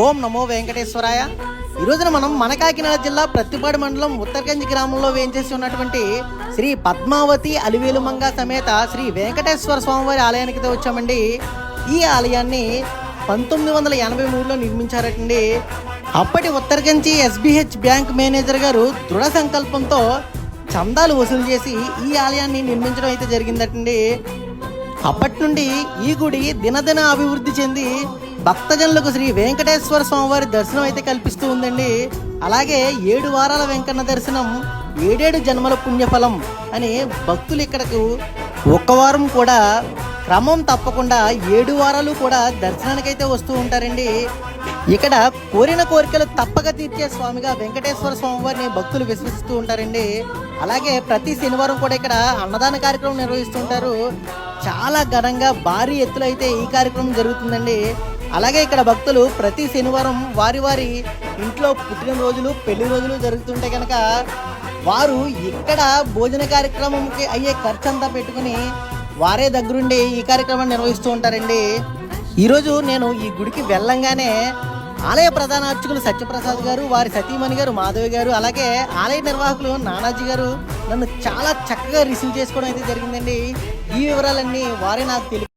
ఓం నమో వెంకటేశ్వరాయ. ఈ రోజున మనం మన కాకినాడ జిల్లా ప్రత్తిపాడు మండలం ఉత్తరగంజ్ గ్రామంలో వేయించేసి ఉన్నటువంటి శ్రీ పద్మావతి అలివేలుమంగ సమేత శ్రీ వెంకటేశ్వర స్వామివారి ఆలయానికి వచ్చామండి. ఈ ఆలయాన్ని పంతొమ్మిది వందల ఎనభై మూడులో నిర్మించారటండి. అప్పటి ఉత్తరగంచి ఎస్బిహెచ్ బ్యాంక్ మేనేజర్ గారు దృఢ సంకల్పంతో చందాలు వసూలు చేసి ఈ ఆలయాన్ని నిర్మించడం అయితే జరిగిందటండి. అప్పటి నుండి ఈ గుడి దినదిన అభివృద్ధి చెంది భక్తజనులకు శ్రీ వెంకటేశ్వర స్వామివారి దర్శనం అయితే కల్పిస్తూ ఉందండి. అలాగే ఏడు వారాల వెంకన్న దర్శనం ఏడేడు జన్మల పుణ్యఫలం అని భక్తులు ఇక్కడకు ఒక్క వారం కూడా క్రమం తప్పకుండా ఏడు వారాలు కూడా దర్శనానికైతే వస్తూ ఉంటారండి. ఇక్కడ కోరిన కోరికలు తప్పక తీర్చే స్వామిగా వెంకటేశ్వర స్వామివారిని భక్తులు విశ్వసిస్తూ ఉంటారండి. అలాగే ప్రతి శనివారం కూడా ఇక్కడ అన్నదాన కార్యక్రమం నిర్వహిస్తుంటారు చాలా ఘనంగా భారీ ఎత్తులైతే అయితే ఈ కార్యక్రమం జరుగుతుందండి. అలాగే ఇక్కడ భక్తులు ప్రతి శనివారం వారి వారి ఇంట్లో పుట్టినరోజులు పెళ్ళి రోజులు జరుగుతుంటే కనుక వారు ఇక్కడ భోజన కార్యక్రమంకి అయ్యే ఖర్చు అంతా పెట్టుకుని వారే దగ్గరుండి ఈ కార్యక్రమాన్ని నిర్వహిస్తూ ఉంటారండి. ఈరోజు నేను ఈ గుడికి వెళ్ళంగానే ఆలయ ప్రధాన అర్చకులు సత్యప్రసాద్ గారు వారి సతీమణి గారు మాధవి గారు అలాగే ఆలయ నిర్వాహకులు నానాజీ గారు నన్ను చాలా చక్కగా రిసీవ్ చేసుకోవడం అయితే జరిగిందండి. ఈ వివరాలన్నీ వారే నాకు తెలియ